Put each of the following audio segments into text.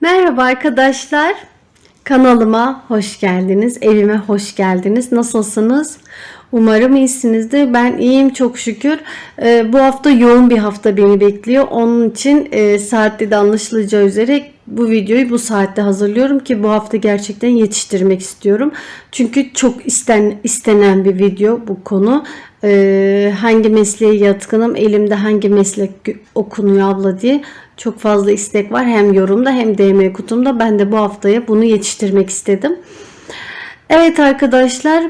Merhaba arkadaşlar. Kanalıma hoş geldiniz. Evime hoş geldiniz. Nasılsınız? Umarım iyisinizdir. Ben iyiyim çok şükür. Ee, bu hafta yoğun bir hafta beni bekliyor. Onun için e, saatte de anlaşılacağı üzere bu videoyu bu saatte hazırlıyorum ki bu hafta gerçekten yetiştirmek istiyorum. Çünkü çok isten, istenen bir video bu konu. Ee, hangi mesleğe yatkınım, elimde hangi meslek okunuyor abla diye çok fazla istek var. Hem yorumda hem DM kutumda. Ben de bu haftaya bunu yetiştirmek istedim. Evet arkadaşlar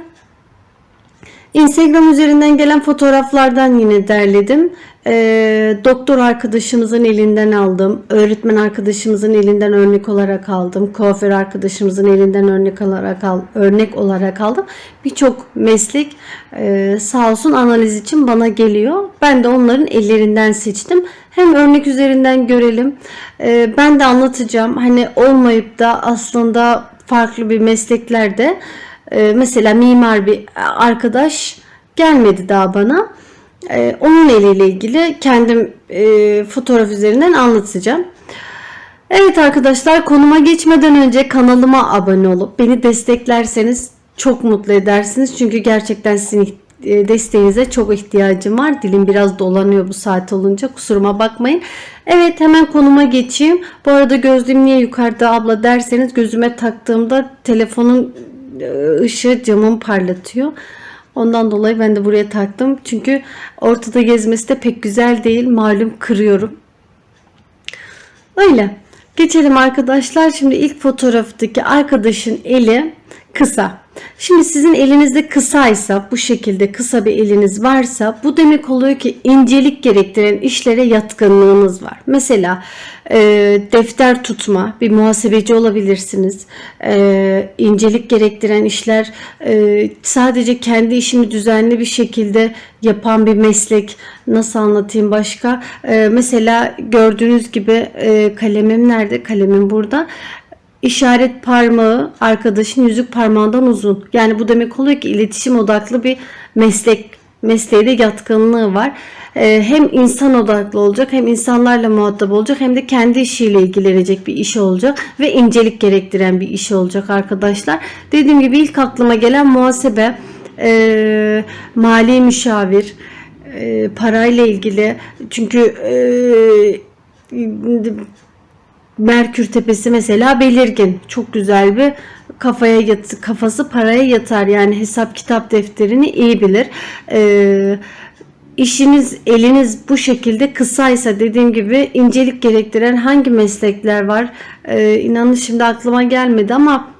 Instagram üzerinden gelen fotoğraflardan yine derledim. Ee, doktor arkadaşımızın elinden aldım. Öğretmen arkadaşımızın elinden örnek olarak aldım. Kuaför arkadaşımızın elinden örnek olarak al, örnek olarak aldım. Birçok meslek e, sağ olsun analiz için bana geliyor. Ben de onların ellerinden seçtim. Hem örnek üzerinden görelim. Ee, ben de anlatacağım. Hani olmayıp da aslında farklı bir mesleklerde ee, mesela mimar bir arkadaş gelmedi daha bana. Ee, onun eliyle ilgili kendim e, fotoğraf üzerinden anlatacağım. Evet arkadaşlar konuma geçmeden önce kanalıma abone olup beni desteklerseniz çok mutlu edersiniz. Çünkü gerçekten sizin e, desteğinize çok ihtiyacım var. Dilim biraz dolanıyor bu saat olunca kusuruma bakmayın. Evet hemen konuma geçeyim. Bu arada gözlüğüm niye yukarıda abla derseniz gözüme taktığımda telefonun e, ışığı camım parlatıyor. Ondan dolayı ben de buraya taktım. Çünkü ortada gezmesi de pek güzel değil. Malum kırıyorum. Öyle. Geçelim arkadaşlar. Şimdi ilk fotoğraftaki arkadaşın eli kısa. Şimdi sizin elinizde kısaysa bu şekilde kısa bir eliniz varsa bu demek oluyor ki incelik gerektiren işlere yatkınlığınız var. Mesela e, defter tutma bir muhasebeci olabilirsiniz. E, incelik gerektiren işler e, sadece kendi işimi düzenli bir şekilde yapan bir meslek. Nasıl anlatayım başka? E, mesela gördüğünüz gibi e, kalemim nerede? Kalemim burada işaret parmağı arkadaşın yüzük parmağından uzun. Yani bu demek oluyor ki iletişim odaklı bir meslek mesleğe de yatkınlığı var. Ee, hem insan odaklı olacak hem insanlarla muhatap olacak hem de kendi işiyle ilgilenecek bir iş olacak ve incelik gerektiren bir iş olacak arkadaşlar. Dediğim gibi ilk aklıma gelen muhasebe, e, mali müşavir, e, parayla ilgili çünkü e, Merkür Tepesi mesela belirgin. Çok güzel bir kafaya yat, kafası paraya yatar. Yani hesap kitap defterini iyi bilir. Ee, işiniz eliniz bu şekilde kısaysa dediğim gibi incelik gerektiren hangi meslekler var? Ee, inanın şimdi aklıma gelmedi ama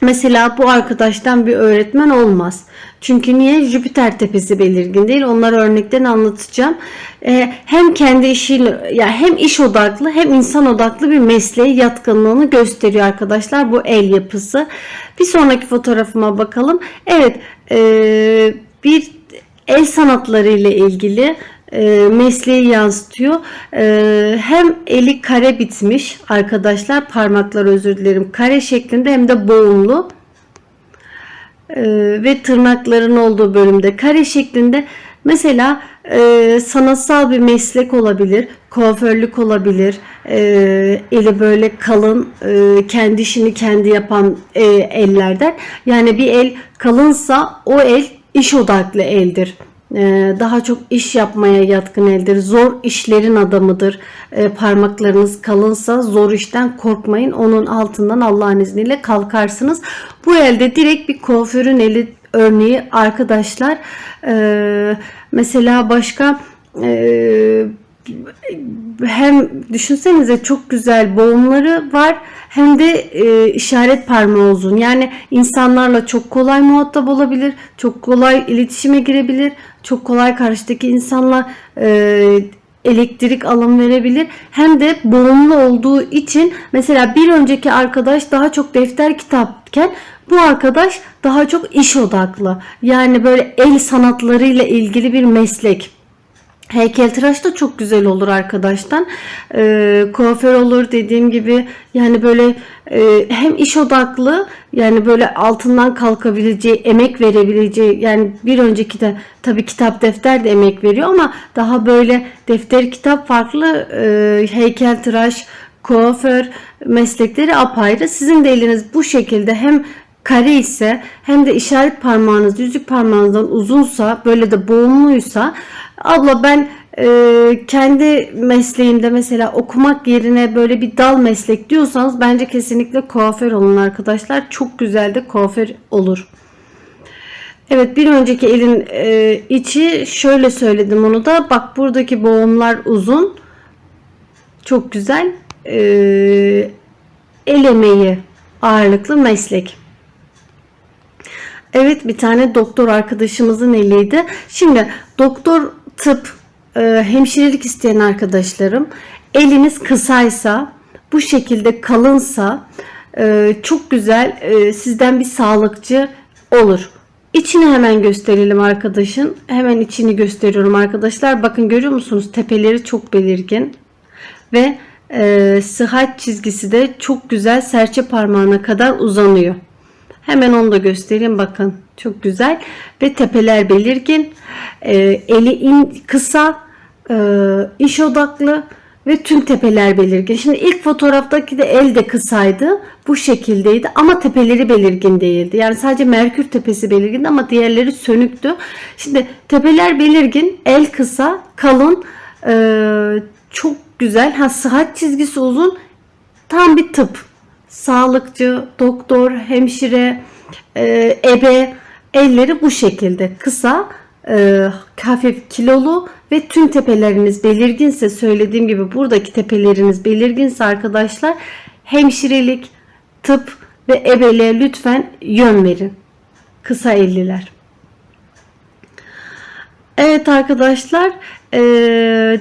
Mesela bu arkadaştan bir öğretmen olmaz. Çünkü niye? Jüpiter tepesi belirgin değil. Onları örnekten anlatacağım. Ee, hem kendi işiyle ya yani hem iş odaklı hem insan odaklı bir mesleğe yatkınlığını gösteriyor arkadaşlar. Bu el yapısı. Bir sonraki fotoğrafıma bakalım. Evet, e, bir el sanatları ile ilgili mesleği yansıtıyor. E, hem eli kare bitmiş arkadaşlar parmaklar özür dilerim kare şeklinde hem de boğumlu. E, ve tırnakların olduğu bölümde kare şeklinde. Mesela e, sanatsal bir meslek olabilir kuaförlük olabilir. E, eli böyle kalın e, kendi işini kendi yapan e, ellerden. Yani bir el kalınsa o el iş odaklı eldir daha çok iş yapmaya yatkın eldir. Zor işlerin adamıdır. Ee, parmaklarınız kalınsa zor işten korkmayın. Onun altından Allah'ın izniyle kalkarsınız. Bu elde direkt bir kuaförün eli örneği arkadaşlar. Ee, mesela başka hem düşünsenize çok güzel boğumları var hem de e, işaret parmağı uzun. Yani insanlarla çok kolay muhatap olabilir, çok kolay iletişime girebilir, çok kolay karşıdaki insanla e, elektrik alım verebilir. Hem de boğumlu olduğu için mesela bir önceki arkadaş daha çok defter kitapken bu arkadaş daha çok iş odaklı. Yani böyle el sanatlarıyla ilgili bir meslek. Heykeltıraş da çok güzel olur arkadaştan. E, kuaför olur dediğim gibi yani böyle e, hem iş odaklı yani böyle altından kalkabileceği, emek verebileceği yani bir önceki de tabii kitap defter de emek veriyor ama daha böyle defter kitap farklı e, heykeltıraş kuaför meslekleri apayrı. Sizin de eliniz bu şekilde hem kare ise hem de işaret parmağınız yüzük parmağınızdan uzunsa böyle de boğumluysa abla ben e, kendi mesleğimde mesela okumak yerine böyle bir dal meslek diyorsanız bence kesinlikle kuaför olun arkadaşlar. Çok güzel de kuaför olur. Evet bir önceki elin e, içi şöyle söyledim onu da. Bak buradaki boğumlar uzun. Çok güzel. E, el emeği ağırlıklı meslek. Evet bir tane doktor arkadaşımızın eliydi. Şimdi doktor tıp e, hemşirelik isteyen arkadaşlarım eliniz kısaysa bu şekilde kalınsa e, çok güzel e, sizden bir sağlıkçı olur. İçini hemen gösterelim arkadaşın. Hemen içini gösteriyorum arkadaşlar. Bakın görüyor musunuz? Tepeleri çok belirgin. Ve e, sıhhat çizgisi de çok güzel serçe parmağına kadar uzanıyor. Hemen onu da göstereyim bakın. Çok güzel. Ve tepeler belirgin. E, eli in, kısa. E, iş odaklı. Ve tüm tepeler belirgin. Şimdi ilk fotoğraftaki de el de kısaydı. Bu şekildeydi ama tepeleri belirgin değildi. Yani sadece Merkür tepesi belirgindi ama diğerleri sönüktü. Şimdi tepeler belirgin, el kısa, kalın, e, çok güzel. Ha sıhhat çizgisi uzun. Tam bir tıp. Sağlıkçı, doktor, hemşire, e, ebe elleri bu şekilde kısa, e, hafif kilolu ve tüm tepeleriniz belirginse söylediğim gibi buradaki tepeleriniz belirginse arkadaşlar hemşirelik, tıp ve ebeliğe lütfen yön verin. Kısa elliler. Evet arkadaşlar eee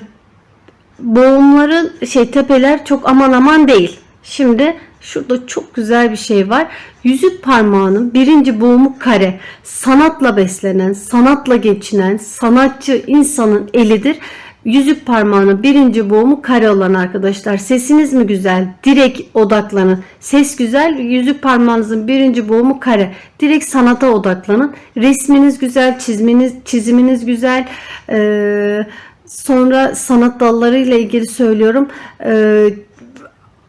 boğumların şey tepeler çok aman aman değil. Şimdi şurada çok güzel bir şey var. Yüzük parmağının birinci boğumu kare. Sanatla beslenen, sanatla geçinen, sanatçı insanın elidir. Yüzük parmağının birinci boğumu kare olan arkadaşlar. Sesiniz mi güzel? Direkt odaklanın. Ses güzel. Yüzük parmağınızın birinci boğumu kare. Direkt sanata odaklanın. Resminiz güzel, çizminiz, çiziminiz güzel. Ee, sonra sanat dalları ile ilgili söylüyorum. Ee,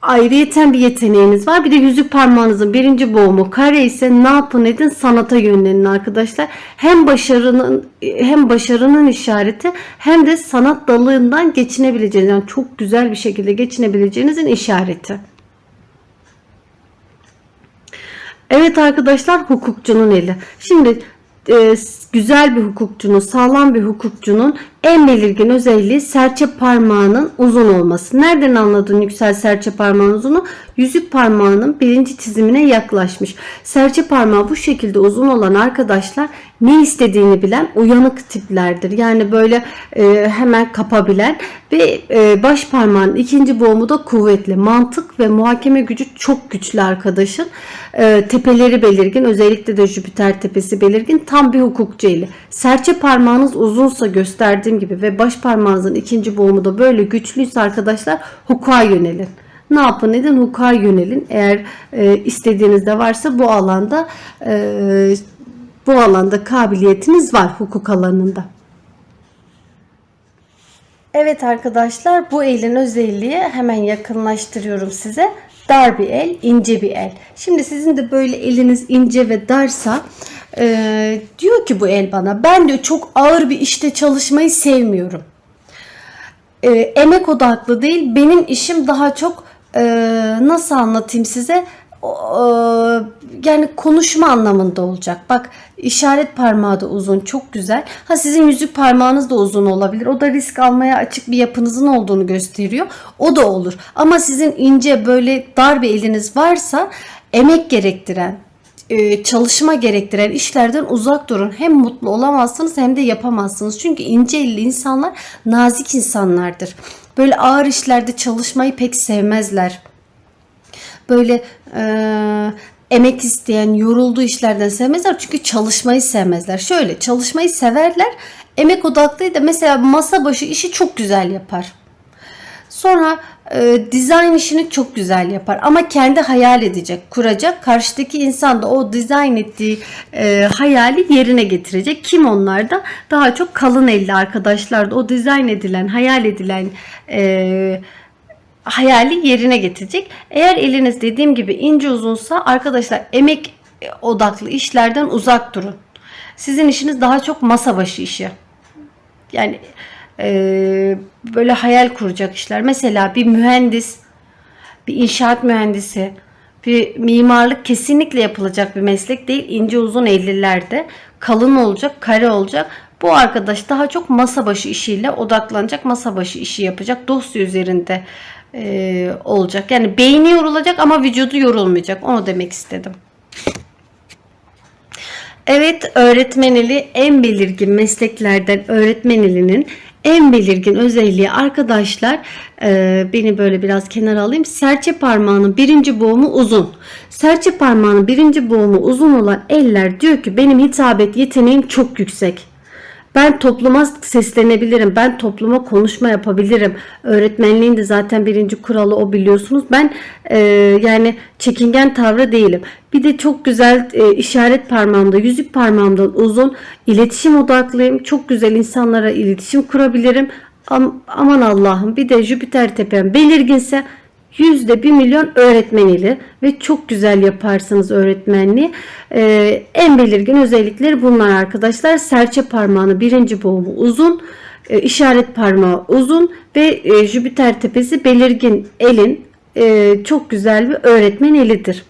ayrıyeten bir yeteneğiniz var. Bir de yüzük parmağınızın birinci boğumu kare ise ne yapın edin sanata yönlenin arkadaşlar. Hem başarının hem başarının işareti hem de sanat dalından geçinebileceğiniz yani çok güzel bir şekilde geçinebileceğinizin işareti. Evet arkadaşlar hukukçunun eli. Şimdi e, güzel bir hukukçunun, sağlam bir hukukçunun en belirgin özelliği serçe parmağının uzun olması. Nereden anladın yüksel serçe parmağının uzunu? Yüzük parmağının birinci çizimine yaklaşmış. Serçe parmağı bu şekilde uzun olan arkadaşlar ne istediğini bilen uyanık tiplerdir. Yani böyle e, hemen kapabilen ve e, baş parmağın ikinci boğumu da kuvvetli. Mantık ve muhakeme gücü çok güçlü arkadaşın. E, tepeleri belirgin. Özellikle de Jüpiter tepesi belirgin. Tam bir hukukçu eli. Serçe parmağınız uzunsa gösterdiğim gibi ve baş parmağınızın ikinci boğumu da böyle güçlüyse arkadaşlar hukuka yönelin. Ne yapın edin hukuka yönelin. Eğer e, istediğinizde varsa bu alanda e, bu alanda kabiliyetiniz var hukuk alanında. Evet arkadaşlar bu elin özelliği hemen yakınlaştırıyorum size. Dar bir el, ince bir el. Şimdi sizin de böyle eliniz ince ve darsa e, diyor ki bu el bana ben diyor çok ağır bir işte çalışmayı sevmiyorum. E, emek odaklı değil benim işim daha çok e, nasıl anlatayım size yani konuşma anlamında olacak. Bak işaret parmağı da uzun çok güzel. Ha sizin yüzük parmağınız da uzun olabilir. O da risk almaya açık bir yapınızın olduğunu gösteriyor. O da olur. Ama sizin ince böyle dar bir eliniz varsa emek gerektiren, çalışma gerektiren işlerden uzak durun. Hem mutlu olamazsınız hem de yapamazsınız. Çünkü ince elli insanlar nazik insanlardır. Böyle ağır işlerde çalışmayı pek sevmezler böyle e, emek isteyen, yorulduğu işlerden sevmezler. Çünkü çalışmayı sevmezler. Şöyle çalışmayı severler. Emek odaklıyı da mesela masa başı işi çok güzel yapar. Sonra e, dizayn işini çok güzel yapar ama kendi hayal edecek, kuracak. Karşıdaki insan da o dizayn ettiği e, hayali yerine getirecek. Kim onlar da? Daha çok kalın elli arkadaşlar da o dizayn edilen, hayal edilen e, hayali yerine getirecek. Eğer eliniz dediğim gibi ince uzunsa arkadaşlar emek odaklı işlerden uzak durun. Sizin işiniz daha çok masa başı işi. Yani eee, böyle hayal kuracak işler. Mesela bir mühendis, bir inşaat mühendisi, bir mimarlık kesinlikle yapılacak bir meslek değil. İnce uzun 50'lerde kalın olacak, kare olacak. Bu arkadaş daha çok masa başı işiyle odaklanacak, masa başı işi yapacak, dosya üzerinde eee, olacak. Yani beyni yorulacak ama vücudu yorulmayacak. Onu demek istedim. Evet, öğretmen eli en belirgin mesleklerden öğretmen elinin en belirgin özelliği arkadaşlar e, beni böyle biraz kenara alayım. Serçe parmağının birinci boğumu uzun. Serçe parmağının birinci boğumu uzun olan eller diyor ki benim hitabet yeteneğim çok yüksek. Ben topluma seslenebilirim. Ben topluma konuşma yapabilirim. Öğretmenliğin de zaten birinci kuralı o biliyorsunuz. Ben e, yani çekingen tavrı değilim. Bir de çok güzel e, işaret parmağımda, yüzük parmağımdan uzun iletişim odaklıyım. Çok güzel insanlara iletişim kurabilirim. Am- aman Allah'ım bir de Jüpiter tepem belirginse Yüzde bir milyon öğretmen eli ve çok güzel yaparsınız öğretmenliği. Ee, en belirgin özellikleri bunlar arkadaşlar. Serçe parmağını birinci boğumu uzun, e, işaret parmağı uzun ve e, Jüpiter tepesi belirgin elin e, çok güzel bir öğretmen elidir.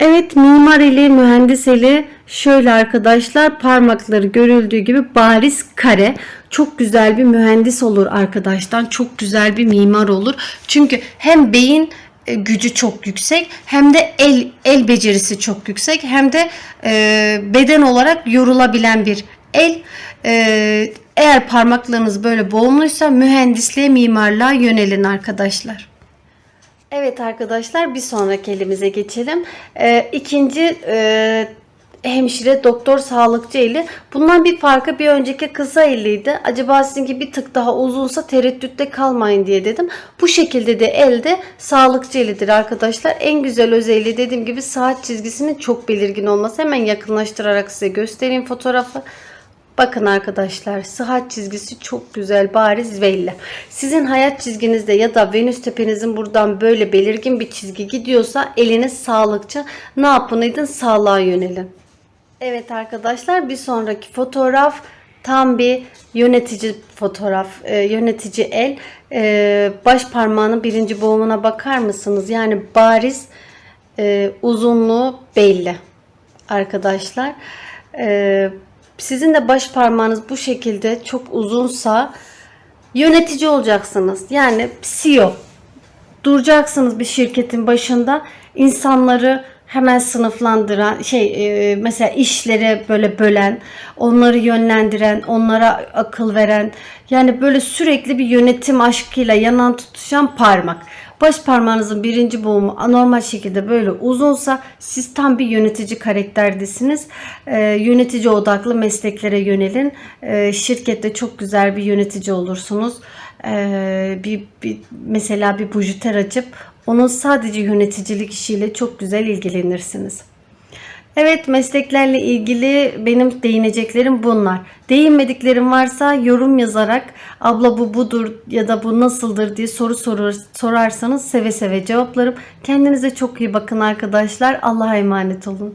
Evet mimar eli, mühendis eli şöyle arkadaşlar parmakları görüldüğü gibi bariz kare. Çok güzel bir mühendis olur arkadaşlar. Çok güzel bir mimar olur. Çünkü hem beyin e, gücü çok yüksek hem de el el becerisi çok yüksek hem de e, beden olarak yorulabilen bir el. E, eğer parmaklarınız böyle boğumluysa mühendisliğe mimarlığa yönelin arkadaşlar. Evet arkadaşlar bir sonraki elimize geçelim. Ee, ikinci e, hemşire doktor sağlıkçı eli. Bundan bir farkı bir önceki kısa elliydi. Acaba sizinki bir tık daha uzunsa tereddütte kalmayın diye dedim. Bu şekilde de elde sağlıkçı elidir arkadaşlar. En güzel özelliği dediğim gibi saat çizgisinin çok belirgin olması. Hemen yakınlaştırarak size göstereyim fotoğrafı. Bakın arkadaşlar sıhhat çizgisi çok güzel bariz belli. Sizin hayat çizginizde ya da Venüs tepenizin buradan böyle belirgin bir çizgi gidiyorsa eliniz sağlıkçı. Ne yapınaydın? Sağlığa yönelin. Evet arkadaşlar bir sonraki fotoğraf tam bir yönetici fotoğraf. Ee, yönetici el. Ee, baş parmağının birinci boğumuna bakar mısınız? Yani bariz e, uzunluğu belli arkadaşlar. Ee, sizin de baş parmağınız bu şekilde çok uzunsa yönetici olacaksınız. Yani CEO. Duracaksınız bir şirketin başında. insanları hemen sınıflandıran şey e, mesela işleri böyle bölen, onları yönlendiren, onlara akıl veren yani böyle sürekli bir yönetim aşkıyla yanan tutuşan parmak. Baş parmağınızın birinci boğumu anormal şekilde böyle uzunsa siz tam bir yönetici karakterdesiniz. Ee, yönetici odaklı mesleklere yönelin. Ee, şirkette çok güzel bir yönetici olursunuz. Ee, bir, bir mesela bir bujuter açıp onun sadece yöneticilik işiyle çok güzel ilgilenirsiniz. Evet mesleklerle ilgili benim değineceklerim bunlar. Değinmediklerim varsa yorum yazarak abla bu budur ya da bu nasıldır diye soru sorur, sorarsanız seve seve cevaplarım. Kendinize çok iyi bakın arkadaşlar. Allah'a emanet olun.